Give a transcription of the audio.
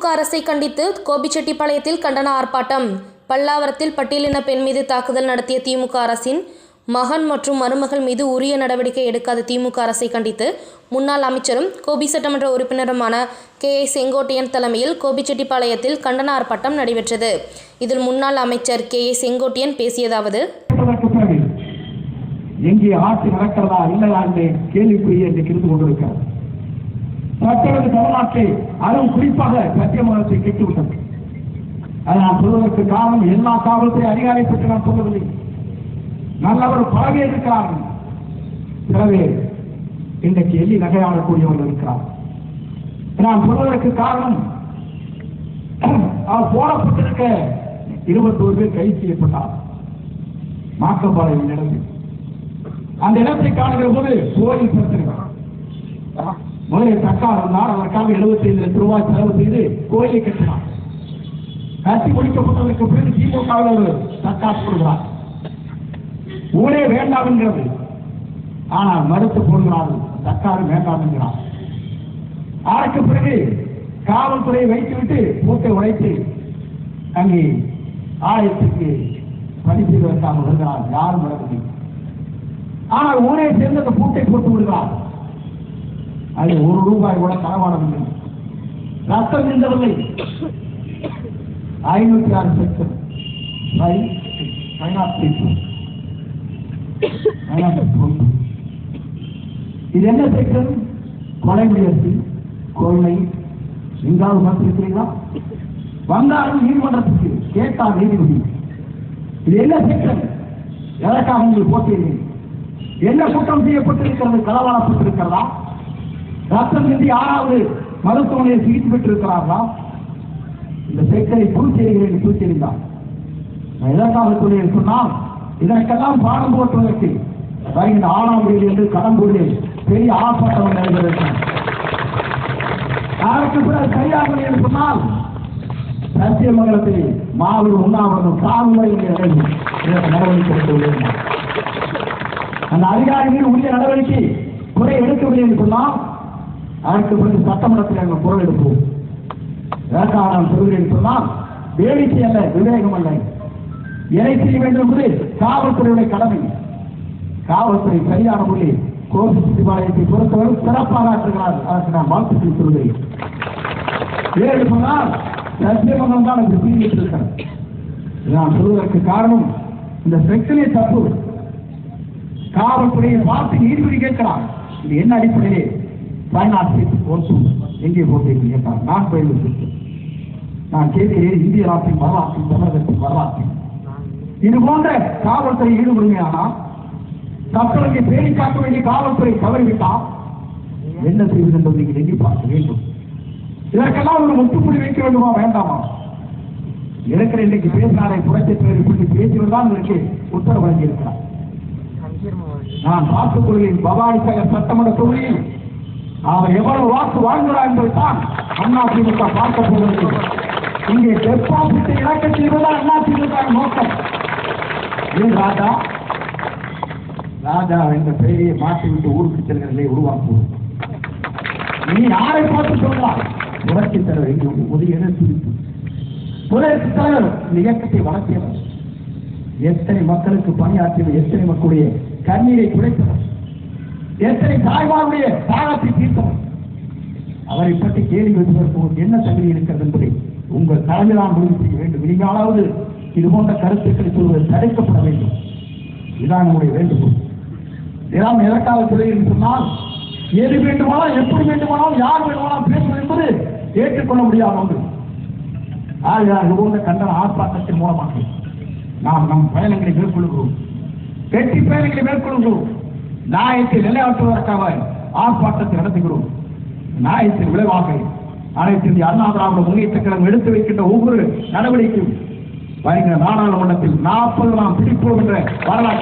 அரசை கண்டித்து கோபிச்செட்டிப்பாளையத்தில் கண்டன ஆர்ப்பாட்டம். பல்லாவரத்தில் பட்டியலின பெண் மீது தாக்குதல் நடத்திய திமுக அரசின் மகன் மற்றும் மருமகள் மீது உரிய நடவடிக்கை எடுக்காத திமுக அரசை கண்டித்து முன்னாள் அமைச்சரும் கோபி சட்டமன்ற உறுப்பினருமான கே. ஏ. செங்கோட்டையன் தலைமையில் கோபிச்செட்டிப்பாளையத்தில் கண்டன ஆர்ப்பாட்டம் நடைபெற்றது. இதில் முன்னாள் அமைச்சர் கே. ஏ. செங்கோட்டையன் பேசியதாவது எங்கே ஆட்சி நடக்கிறதா இல்லையா என்று கேள்விக்குரிய இன்றைக்கு இருந்து கொண்டிருக்கிறது தற்பொழுது தமிழ்நாட்டை அதுவும் குறிப்பாக சத்தியமங்கலத்தை கெட்டுவிட்டது அதை நான் சொல்வதற்கு காரணம் எல்லா காவல்துறை அதிகாரியை பற்றி நான் சொல்லவில்லை. நல்லவர் பல பேர் இருக்கிறார்கள் சில பேர் இன்றைக்கு எள்ளி நகையாடக்கூடியவர்கள் இருக்கிறார். நான் சொல்வதற்கு காரணம் அவர் போடப்பட்டிருக்க இருபத்தோரு பேர் கைது செய்யப்பட்டார். மாக்கப்பாளையம் நடந்து அந்த இடத்தை காணுகிற போது கோயில் பிரச்சனை முதலில் தக்கார் இருந்தார் அதற்காக எழுபத்தி ஐந்து லட்சம் ரூபாய் செலவு செய்து கோயிலை கட்டினார். கட்டி முடிக்கப்பட்டதற்கு பிறகு திமுகவில் ஒரு தக்கார் சொல்கிறார் ஊரே வேண்டாம் என்கிறது. ஆனால் மறுத்து போடுகிறார்கள் தக்காரு வேண்டாம் என்கிறார். அதற்கு பிறகு காவல்துறையை வைத்துவிட்டு பூட்டை உடைத்து அங்கே ஆலயத்துக்கு பணி செய்வதற்காக வருகிறார் யாரும் வரவில்லை. ஆனால் ஊரே சேர்ந்து அந்த பூட்டை போட்டு விடுகிறார். அது ஒரு ரூபாய் கூட களவாடவில்லை ரத்தம் இருந்தவில்லை. ஐநூற்றி ஆறு செக்ஷன் இது என்ன செக்ஷன் கொலை முயற்சி. கொள்ளை. எங்காவது பார்த்திருக்கிறீங்களா வந்தாலும் நீதிமன்றத்துக்கு கேட்டால் நீதிபதி. இது என்ன செக்ஷன் எதற்காக உங்களுக்கு போட்டீர்கள் என்ன குற்றம் செய்யப்பட்டிருக்கிறது? களவாடப்பட்டிருக்கிறதா? ரத்தம் சிந்தி யாராவது மருத்துவமனையில் சிகிச்சை பெற்றிருக்கிறார்களா? இந்த செக்ஷனை புதுச்சேரிகளில் புதுச்சேரிதான் நான் எதற்காக சொல்லியேன் சொன்னால் இதற்கெல்லாம் பாடம் போட்டுவதற்கு வருகின்ற ஆறாம் தேதி என்று கடம்பூரில் பெரிய ஆர்ப்பாட்டம் நடைபெறுகிறது. அதற்கு பிறகு சரியாகவில்லை என்று சொன்னால் சத்தியமங்கலத்தில் மாபெரும் உண்ணாவிரதம் சாகுமுறை நடவடிக்கை எடுத்துள்ளேன். அந்த அதிகாரிகள் உரிய நடவடிக்கை குறை எடுக்கவில்லை என்று சொன்னால் அதற்கு பிறகு சட்டமன்றத்தில் நாங்கள் குரல் எடுப்போம். எதற்காக நான் சொல்கிறேன் சொன்னால் வேடிக்கை அல்ல விவேகம் அல்ல. எதை செய்ய வேண்டும் என்பது காவல்துறையுடைய கடமை. காவல்துறை சரியான முறையில் கோபி சிவாலயத்தை பொறுத்தவரை சிறப்பாக ஆற்றுகிறார் அதற்கு நான் வாழ்த்துக்கள் சொல்கிறேன் வேறு சொன்னால் சத்தியமங்கலம் தான் இந்த சீரியஸ் இருக்கிறேன் நான் சொல்வதற்கு காரணம் இந்த செக்ஷனே தப்பு. காவல்துறையை பார்த்து நீதிபதி கேட்கிறார். இது என்ன அடிப்படையிலே பயனாட்சி ஒன்று எங்கே போட்டீங்க கேட்டார் நான் பயிர் நான் கேட்கிறேன் இந்திய நாட்டின் வரலாற்றின் தமிழகத்தின் வரலாற்றின் இது போன்ற காவல்துறை ஈடுபடுமையானால் தற்பொழுது பேணி காக்க வேண்டிய காவல்துறை தவறிவிட்டால் என்ன செய்வது என்பதை நீங்கள் எண்ணி பார்க்க வேண்டும். இதற்கெல்லாம் ஒரு முற்றுப்புள்ளி வைக்க வேண்டுமா வேண்டாமா? இருக்கிற இன்னைக்கு பேசினாரை புரட்சி தலைவர் இப்படி பேசியவர்தான் இதற்கு உத்தரவு வழங்கியிருக்கிறார். நான் பார்த்துக் கொள்கிறேன் பவானி சாகர் சட்டமன்ற தொகுதியில் அவர் எவ்வளவு வாக்கு வாழ்ந்துகிறா என்று தான் அண்ணா திமுக பார்க்க போகிறது இங்கே டெபாசிட்டை இழக்க செய்வதால் அண்ணா திமுக நோக்கம். ஏன் ராஜா? ராஜா என்ற பெயரை மாற்றிவிட்டு ஊருக்கு செல்கிற நிலையை உருவாக்குவது நீ யாரை பார்த்து சொல்லலாம் புரட்சி தலைவர் இங்கு உதவி துடிப்பு புரட்சி தலைவர் இந்த இயக்கத்தை வளர்த்தியவர். எத்தனை மக்களுக்கு பணியாற்றியவர் எத்தனை மக்களுடைய கண்ணீரை குறைத்தவர் எத்தனை தாய்மாருடைய தாகத்தை தீர்த்தவர் அவரை பற்றி கேள்வி வைப்பதற்கு என்ன தகுதி இருக்கிறது என்பதை உங்கள் தலைமையிலான முடிவு செய்ய வேண்டும். இனியாலாவது இது போன்ற கருத்துக்களை சொல்வது தடுக்கப்பட வேண்டும். இதுதான் நம்முடைய வேண்டுகோள். இதெல்லாம் எதற்காக சொல்லுகிறேன் சொன்னால் எது வேண்டுமானால் எப்படி வேண்டுமானால் யார் வேண்டுமானால் பேசுவது என்பது ஏற்றுக்கொள்ள முடியாத ஒன்று. ஆகையால் இது போன்ற கண்டன ஆர்ப்பாட்டத்தின் மூலமாக நாம் நம் பயணங்களை மேற்கொள்கிறோம். வெற்றி பயணங்களை மேற்கொள்கிறோம். நியாயத்தை நிலையாற்றுவதற்காக ஆர்ப்பாட்டத்தை நடத்துகிறோம். நியாயத்தின் விளைவாக அனைத்து இந்திய அண்ணா திராவிட முன்னேற்ற கழகம் எடுத்து வைக்கின்ற ஒவ்வொரு நடவடிக்கையும் வருகிற நாடாளுமன்றத்தில் நாற்பது நாம் பிடிப்போம் என்ற வரலாற்று